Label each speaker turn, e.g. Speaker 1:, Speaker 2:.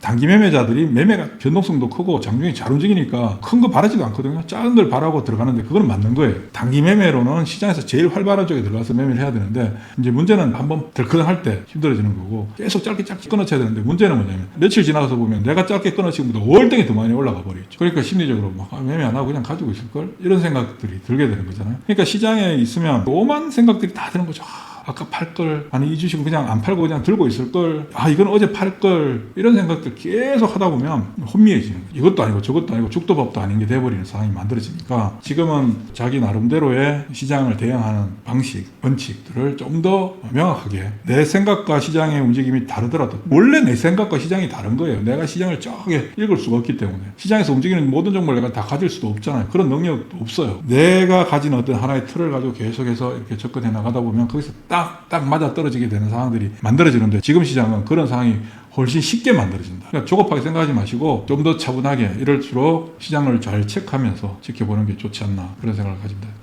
Speaker 1: 단기 매매자들이 매매가 변동성도 크고 장중에 잘 움직이니까 큰 거 바라지도 않거든요. 작은 걸 바라고 들어가는데 그건 맞는 거예요. 단기 매매로는 시장에서 제일 활발한 쪽에 들어가서 매매를 해야 되는데 이제 문제는 한번 덜커덩할 때 힘들어지는 거고 계속 짧게 짧게 끊어쳐야 되는데 문제는 뭐냐면 며칠 지나가서 보면 내가 짧게 끊어치고보다 월등히 더 많이 올라가 버리겠죠. 그러니까 심리적으로 막 아, 매매 안 하고 그냥 가지고 있을 걸 이런 생각들이 들게 되는 거잖아요. 그러니까 시장에 있으면 오만 생각들이 다 드는 거죠. 아, 아까 팔 걸, 아니 이 주식은 그냥 안 팔고 그냥 들고 있을 걸, 아 이건 어제 팔 걸, 이런 생각들 계속 하다 보면 혼미해지는. 이것도 아니고 저것도 아니고 죽도 밥도 아닌 게 돼버리는 상황이 만들어지니까 지금은 자기 나름대로의 시장을 대응하는 방식, 원칙들을 좀 더 명확하게 내 생각과 시장의 움직임이 다르더라도 원래 내 생각과 시장이 다른 거예요. 내가 시장을 쫙게 읽을 수가 없기 때문에 시장에서 움직이는 모든 정보를 내가 다 가질 수도 없잖아요. 그런 능력도 없어요. 내가 가진 어떤 하나의 틀을 가지고 계속해서 이렇게 접근해 나가다 보면 거기서 딱, 딱 맞아 떨어지게 되는 상황들이 만들어지는데 지금 시장은 그런 상황이 훨씬 쉽게 만들어진다. 그러니까 조급하게 생각하지 마시고 좀 더 차분하게 이럴수록 시장을 잘 체크하면서 지켜보는 게 좋지 않나 그런 생각을 가집니다.